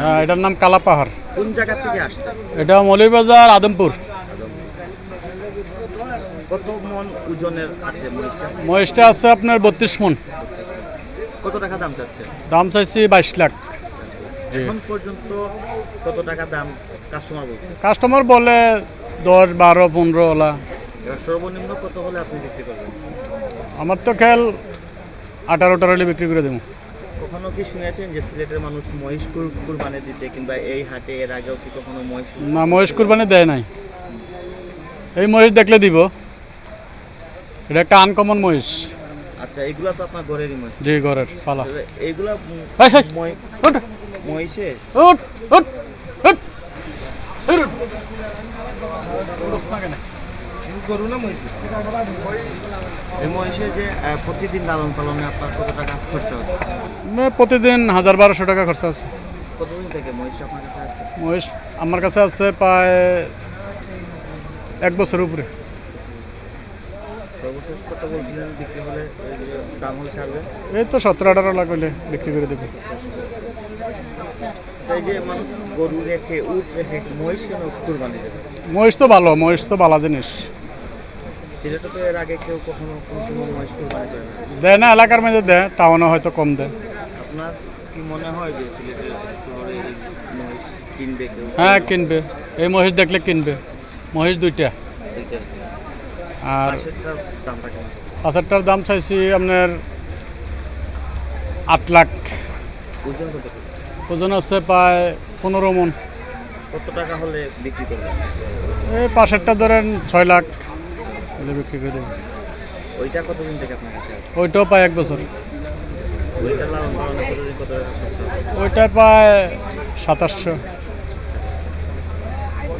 হ্যাঁ এটার নাম কালা পাহাড় কোন জায়গা থেকে আসছে? এটা মৌলভীবাজার আদমপুর। কত মন ওজনের আছে মহিষটা? মহিষটা আছে আপনার বত্রিশ মন। কত টাকা দাম চাচ্ছে? দাম চাইছি বাইশ লাখ। এখন পর্যন্ত কত টাকা দাম কাস্টমার বলছে? কাস্টমার বলে দশ বারো পনেরো ওলা। সর্বনিম্ন কত হলে আপনি বিক্রি করবেন? আমার তো খেয়াল আঠারোটা হলে বিক্রি করে দেবো। কখনো কি শুনেছেন যে সিলেটের মানুষ মহিষ কুর- কুরবানি দিতে কিংবা এই হাটে এর আগেও কি কখনো মহিষ না মহিষ কুরবানি দেয় নাই। এই মহিষ দেখলে দিব। এটা একটা আনকমন মহিষ। আচ্ছা এগুলা তো আপনার ঘরেরই মহিষ। জি ঘরের পালা। উঠ, মহিষে? উঠ, উঠ, উঠ। উঠ। উঠোস না কেন? এই মহিষে যে প্রতিদিন লালন পালনে আপনার কত টাকা খরচা হচ্ছে? প্রতিদিন হাজার বারোশো টাকা খরচা আছে। কতদিন থেকে মহিষ আপনার কাছে আছে? মহিষ আমার কাছে আছে প্রায় এক বছর উপরে। সর্বশেষ কত বলছিলেন? বিক্রি হলে এই দাম হলে ছাড়বে এই তো সতেরো আঠারো লাখ হইলে বিক্রি করে দেবে? মহিষ তো ভালো মহিষ তো ভালো জিনিস। সিলেটে তো এর আগে কেউ কখনো কোনো সময় মহিষ কুরবানি করে না। দেয় না এলাকার মধ্যে দেয় টাউনে হয়তো কম দেয়। আপনার কি মনে হয় যে সিলেটের শহরে এই মহিষ কিনবে কেউ? হ্যাঁ কিনবে। এই মহিষ দেখলে কিনবে। মহিষ দুইটা। এইটা। আর পাশেরটার দামটা কেমন? পাথরটার দাম চাইছি আপনার আট লাখ। ওজন কত? ওজন আছে প্রায় পনেরো মন। কত টাকা হলে বিক্রি করবেন? এই পাশেরটা ধরেন ছয় লাখ। হলে বিক্রি করে দেবো। ওইটা কতদিন থেকে আপনার কাছে আছে? ওইটাও পায় এক বছর। ওইটা পায় সাতাশশো।